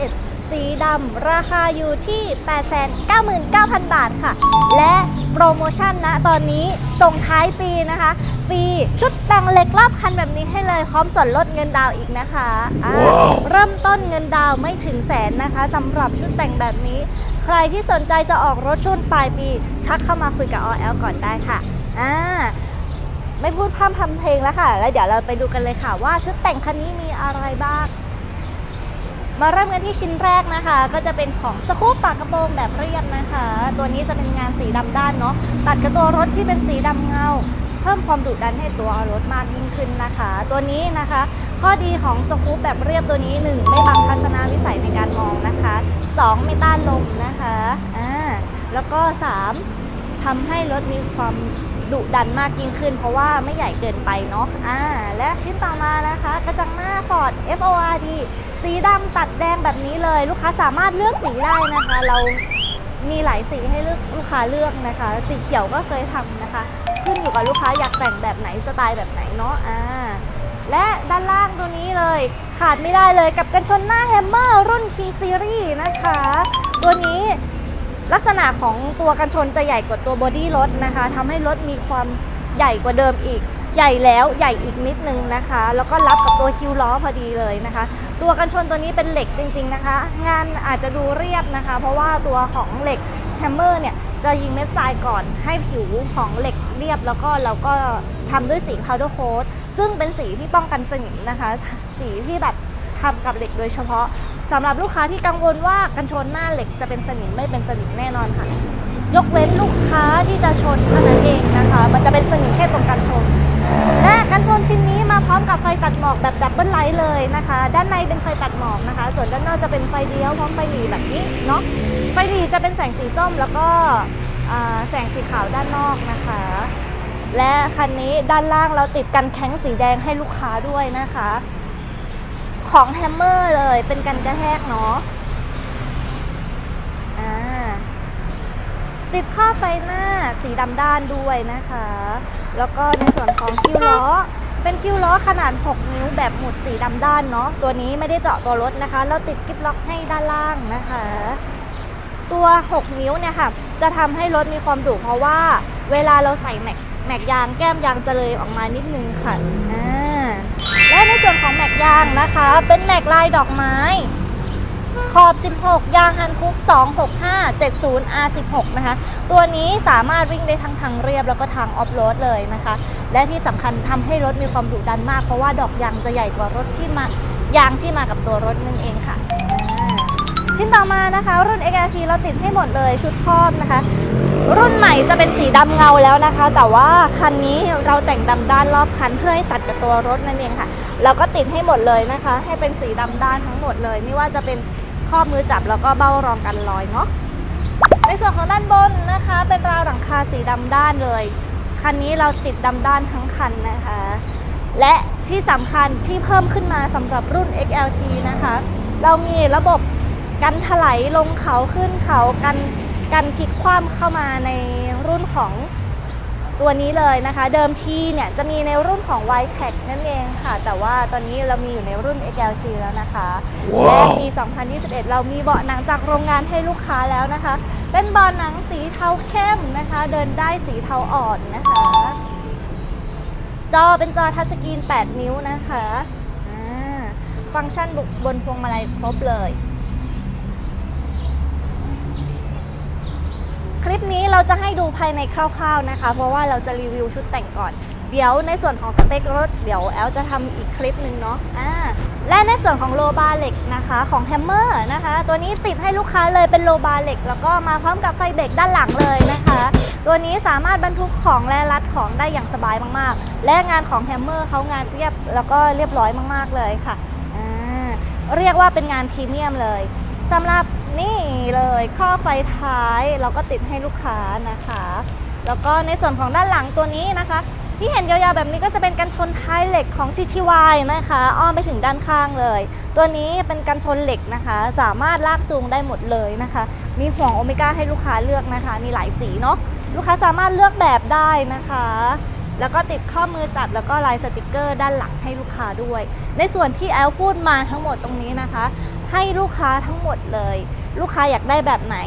2021 สีดำราคาอยู่ที่ 899,000 บาทค่ะ และโปรโมชั่นนะตอนนี้ส่งท้ายปีนะคะ ฟรีชุดแต่งเหล็กรอบคันแบบนี้ให้เลยพร้อมส่วนลดเงินดาวน์อีกนะคะอ่าว้าวเริ่มต้นเงินดาวน์ไม่ถึงแสนนะคะสำหรับชุดแต่งแบบนี้ ใครที่สนใจจะออกรถช่วงปลายปี ทักเข้ามาคุยกับ OL ก่อนได้ค่ะอ่าไม่พูดพร่ำทำเพลงแล้วค่ะ แล้วเดี๋ยวเราไปดูกันเลยค่ะว่าชุดแต่งคันนี้มีอะไรบ้าง มาเริ่มกันที่ชิ้นแรกนะคะ ก็จะเป็นของสกู๊ปปากกระโปรงแบบเรียบนะคะ ตัวนี้จะเป็นงานสีดำด้านเนาะตัดกับตัวรถที่เป็นสีดำเงา เพิ่มความดุดันให้ตัวรถมากยิ่งขึ้นนะคะ ตัวนี้นะคะ ข้อดีของสกู๊ปแบบเรียบตัวนี้ 1 ไม่บังทัศนวิสัยในการมองนะคะ 2 ไม่ต้านลมนะคะอ่าแล้วก็ 3ทำให้รถมีความดุดันมากยิ่งขึ้น เพราะว่าไม่ใหญ่เกินไปเนาะอ่าและชิ้นต่อมานะคะกระจังหน้า Ford FORD สีดำตัดแดงแบบนี้เลย ลูกค้าสามารถเลือกสีได้นะคะ เรามีหลายสีให้เลือกลูกค้าเลือกนะคะ สีเขียวก็เคยทำนะคะ ขึ้นอยู่กับลูกค้าอยากแต่งแบบไหนสไตล์แบบไหนเนาะอ่าและด้านล่างตัวนี้เลย ขาดไม่ได้เลยกับกันชนหน้าแฮมเมอร์รุ่น King Series นะคะ ตัวนี้ลักษณะของตัวกันชนจะใหญ่กว่าตัวบอดี้รถนะคะทำให้รถมีความใหญ่กว่าเดิมอีก ใหญ่แล้วใหญ่อีกนิดนึงนะคะ แล้วก็รับกับตัวคิวล้อพอดีเลยนะคะ ตัวกันชนตัวนี้เป็นเหล็กจริง ๆนะคะ งานอาจจะดูเรียบนะคะ เพราะว่าตัวของเหล็กแฮมเมอร์เนี่ยจะยิงเม็ดทรายก่อนให้ผิวของเหล็กเรียบแล้วก็เราก็ทำด้วยสี powder coat ซึ่งเป็นสีที่ป้องกันสนิมนะคะ สีที่แบบทำกับเหล็กโดยเฉพาะสำหรับลูกค้าที่กังวลว่ากันชนหน้าเหล็กจะเป็นสนิมไม่เป็นสนิมแน่นอนค่ะ ยกเว้นลูกค้าที่จะชนเท่านั้นเองนะคะ มันจะเป็นสนิมแค่ตรงกันชน และกันชนชิ้นนี้มาพร้อมกับไฟตัดหมอกแบบดับเบิลไลท์เลยนะคะ ด้านในเป็นไฟตัดหมอกนะคะ ส่วนด้านนอกจะเป็นไฟเลี้ยวพร้อมไฟหลีแบบนี้เนาะ ไฟหลีจะเป็นแสงสีส้มแล้วก็แสงสีขาวด้านนอกนะคะ และคันนี้ด้านล่างเราติดกันแข้งสีแดงให้ลูกค้าด้วยนะคะ ของแฮมเมอร์เลยเป็นกันกระแทกเนาะอ่า ติดข้อไฟหน้าสีดำด้านด้วยนะคะ แล้วก็ในส่วนของคิ้วล้อ เป็นคิ้วล้อขนาด 6 นิ้วแบบหมุดสีดำด้านเนาะ ตัวนี้ไม่ได้เจาะตัวรถนะคะ เราติดกิ๊บล็อกให้ด้านล่างนะคะ ตัว 6 นิ้วเนี่ยค่ะ จะทำให้รถมีความดุเพราะว่า เวลาเราใส่แม็กแม็กยางแก้มยางจะเลยออกมานิดนึงค่ะและในส่วนของแม็กยางนะคะ เป็นแม็กลายดอกไม้ ขอบ 16 ยางฮันคุก 265 70 R16 นะคะ ตัวนี้สามารถวิ่งได้ทั้งทางเรียบแล้วก็ทางออฟโรดเลยนะคะ และที่สำคัญทำให้รถมีความดุดันมาก เพราะว่าดอกยางจะใหญ่กว่ารถที่มายางที่มากับตัวรถนั่นเองค่ะ ชิ้นต่อมานะคะ รุ่น XLT เราติดให้หมดเลยชุดครอบนะคะ รุ่นใหม่จะเป็นสีดำเงาแล้วนะคะ แต่ว่าคันนี้เราแต่งดำด้านรอบคันเพื่อให้ตัดกับตัวรถนั่นเองค่ะเราก็ติดให้หมดเลยนะคะ ให้เป็นสีดำด้านทั้งหมดเลย ไม่ว่าจะเป็นครอบมือจับแล้วก็เบ้ารองกันรอยเนาะในส่วนของด้านบนนะคะ เป็นราวหลังคาสีดำด้านเลยคันนี้เราติดดำด้านทั้งคันนะคะ และที่สำคัญที่เพิ่มขึ้นมาสำหรับรุ่น XLT นะคะ เรามีระบบ กันถลายลงเขาขึ้นเขากันกันพลิกคว่ำเข้ามาในรุ่นของตัวนี้เลยนะคะ เดิมทีเนี่ยจะมีในรุ่นของ y t e c นั่นเองค่ะ แต่ว่าตอนนี้เรามีอยู่ในรุ่น XLT แล้วนะคะว้าวและปี 2021 เรามีเบาะหนังจากโรงงานให้ลูกค้าแล้วนะคะ เป็นเบาะหนังสีเทาเข้มนะคะ เดินได้สีเทาอ่อนนะคะ จอเป็นจอทัชสกรีน 8 นิ้วนะคะอ่าฟังก์ชันบุบนพวงมาลัยครบเลย คลิ ปนี้เราจะให้ดูภายในคร่าวๆนะคะ เพราะว่าเราจะรีวิวชุดแต่งก่อน เดี๋ยวในส่วนของสเปครถ เดี๋ยวแอลจะทำอีกคลิปหนึ่งเนาะอ่าและในส่วนของโลบาร์เหล็กนะคะของแฮมเมอร์นะคะ ตัวนี้ติดให้ลูกค้าเลยเป็นโลบาร์เหล็กแล้วก็มาพร้อมกับไฟเบรกด้านหลังเลยนะคะ ตัวนี้สามารถบรรทุกของและรัดของได้อย่างสบายมากๆ และงานของแฮมเมอร์เขางานเรียบแล้วก็เรียบร้อยมากๆเลยค่ะอ่าเรียกว่าเป็นงานพรีเมียมเลย สำหรับนี่เลยข้อไฟท้ายเราก็ติดให้ลูกค้านะคะ แล้วก็ในส่วนของด้านหลังตัวนี้นะคะ ที่เห็นยาวๆแบบนี้ก็จะเป็นกันชนท้ายเหล็กของ TTY นะคะ อ้อมไปถึงด้านข้างเลย ตัวนี้เป็นกันชนเหล็กนะคะ สามารถลากจูงได้หมดเลยนะคะ มีห่วงโอเมก้าให้ลูกค้าเลือกนะคะ มีหลายสีเนาะลูกค้าสามารถเลือกแบบได้นะคะ แล้วก็ติดข้อมือจับแล้วก็ลายสติกเกอร์ด้านหลังให้ลูกค้าด้วย ในส่วนที่แอลพูดมาทั้งหมดตรงนี้นะคะ ให้ลูกค้าทั้งหมดเลย ลูกค้าอยากได้แบบไหน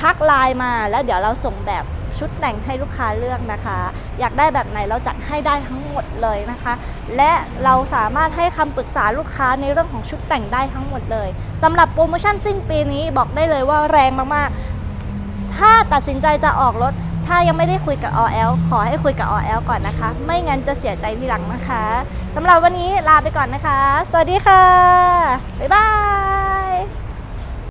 ทักไลน์มาแล้วเดี๋ยวเราส่งแบบชุดแต่งให้ลูกค้าเลือกนะคะ อยากได้แบบไหนเราจัดให้ได้ทั้งหมดเลยนะคะ และเราสามารถให้คำปรึกษาลูกค้าในเรื่องของชุดแต่งได้ทั้งหมดเลยสำหรับโปรโมชั่นสิ้นปีนี้บอกได้เลยว่าแรงมากๆ ถ้าตัดสินใจจะออกรถ ถ้ายังไม่ได้คุยกับ OL ขอให้คุยกับ OL ก่อนนะคะ ไม่งั้นจะเสียใจทีหลังนะคะสำหรับวันนี้ลาไปก่อนนะคะ สวัสดีค่ะ บ๊ายบาย